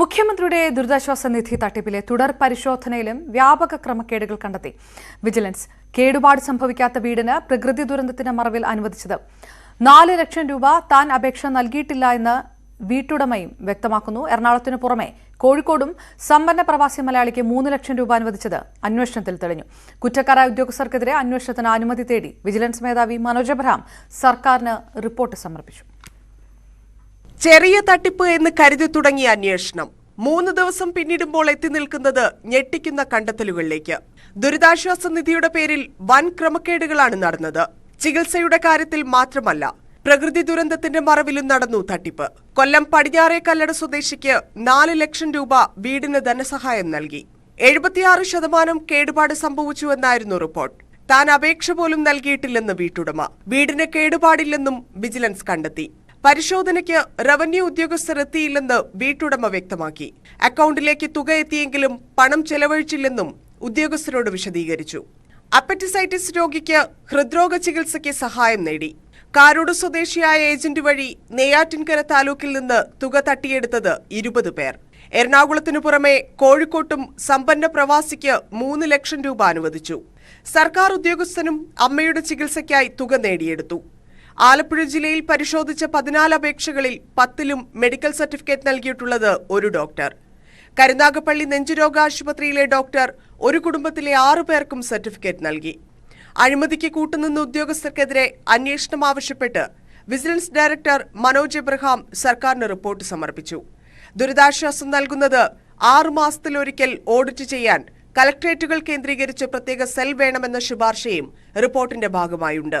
മുഖ്യമന്ത്രിയുടെ ദുരിതാശ്വാസ നിധി തട്ടിപ്പിലെ തുടർ പരിശോധനയിലും വ്യാപക ക്രമക്കേടുകൾ കണ്ടെത്തി. വിജിലൻസ് കേടുപാട് സംഭവിക്കാത്ത വീടിന് പ്രകൃതി ദുരന്തത്തിന്റെ മറവിൽ അനുവദിച്ചത്. നാല് ലക്ഷം രൂപ താൻ അപേക്ഷ നൽകിയിട്ടില്ല എന്ന് വീട്ടുടമയും വ്യക്തമാക്കുന്നു. എറണാകുളത്തിന് പുറമെ കോഴിക്കോടും സമ്പന്ന പ്രവാസി മലയാളിക്ക് മൂന്ന് ലക്ഷം രൂപ അനുവദിച്ചത് അന്വേഷണത്തിൽ തെളിഞ്ഞു. കുറ്റക്കാരായ ഉദ്യോഗസ്ഥർക്കെതിരെ അന്വേഷണത്തിന് അനുമതി തേടി വിജിലൻസ് മേധാവി മനോജ് അബ്രഹാം സർക്കാരിന് റിപ്പോർട്ട് സമർപ്പിച്ചു. ചെറിയ തട്ടിപ്പ് എന്ന് കരുതി തുടങ്ങിയ അന്വേഷണം. മൂന്ന് ദിവസം പിന്നിടുമ്പോൾ എത്തി നിൽക്കുന്നത് ഞെട്ടിക്കുന്ന കണ്ടെത്തലുകളിലേക്ക്. ദുരിതാശ്വാസ നിധിയുടെ പേരിൽ വൻ ക്രമക്കേടുകളാണ് നടന്നത്. ചികിത്സയുടെ കാര്യത്തിൽ മാത്രമല്ല പ്രകൃതി ദുരന്തത്തിന്റെ മറവിലും നടന്നു തട്ടിപ്പ്. കൊല്ലം പടിഞ്ഞാറേ കല്ലട സ്വദേശിക്ക് നാല് ലക്ഷം രൂപ വീടിന് ധനസഹായം നൽകി. എഴുപത്തിയാറ് ശതമാനം കേടുപാട് സംഭവിച്ചുവെന്നായിരുന്നു റിപ്പോർട്ട്. താൻ അപേക്ഷ പോലും നൽകിയിട്ടില്ലെന്ന് വീട്ടുടമ. വീടിന് കേടുപാടില്ലെന്നും വിജിലൻസ് കണ്ടെത്തി. പരിശോധനയ്ക്ക് റവന്യൂ ഉദ്യോഗസ്ഥർ എത്തിയില്ലെന്ന് വീട്ടുടമ വ്യക്തമാക്കി. അക്കൗണ്ടിലേക്ക് തുക എത്തിയെങ്കിലും പണം ചെലവഴിച്ചില്ലെന്നും ഉദ്യോഗസ്ഥരോട് വിശദീകരിച്ചു. അപ്പറ്റിസൈറ്റിസ് രോഗിക്ക് ഹൃദ്രോഗ ചികിത്സയ്ക്ക് സഹായം നേടി. കാരോട് സ്വദേശിയായ ഏജന്റ് വഴി നെയ്യാറ്റിൻകര താലൂക്കിൽ നിന്ന് തുക തട്ടിയെടുത്തത് ഇരുപത് പേർ. എറണാകുളത്തിനു പുറമെ കോഴിക്കോട്ടും സമ്പന്ന പ്രവാസിക്ക് മൂന്ന് ലക്ഷം രൂപ അനുവദിച്ചു. സർക്കാർ ഉദ്യോഗസ്ഥനും അമ്മയുടെ ചികിത്സയ്ക്കായി തുക നേടിയെടുത്തു. ആലപ്പുഴ ജില്ലയിൽ പരിശോധിച്ച പതിനാല് അപേക്ഷകളിൽ പത്തിലും മെഡിക്കൽ സർട്ടിഫിക്കറ്റ് നൽകിയിട്ടുള്ളത് ഒരു ഡോക്ടർ. കരുനാഗപ്പള്ളി നെഞ്ചുരോഗ ആശുപത്രിയിലെ ഡോക്ടർ ഒരു കുടുംബത്തിലെ ആറു പേർക്കും സർട്ടിഫിക്കറ്റ് നൽകി. അഴിമതിക്ക് കൂട്ടുനിന്ന ഉദ്യോഗസ്ഥർക്കെതിരെ അന്വേഷണം ആവശ്യപ്പെട്ട് വിജിലൻസ് ഡയറക്ടർ മനോജ് എബ്രഹാം സർക്കാരിന് റിപ്പോർട്ട് സമർപ്പിച്ചു. ദുരിതാശ്വാസം നൽകുന്നത് ആറു മാസത്തിലൊരിക്കൽ ഓഡിറ്റ് ചെയ്യാൻ കലക്ട്രേറ്റുകൾ കേന്ദ്രീകരിച്ച് പ്രത്യേക സെൽ വേണമെന്ന ശുപാർശയും റിപ്പോർട്ടിന്റെ ഭാഗമായുണ്ട്.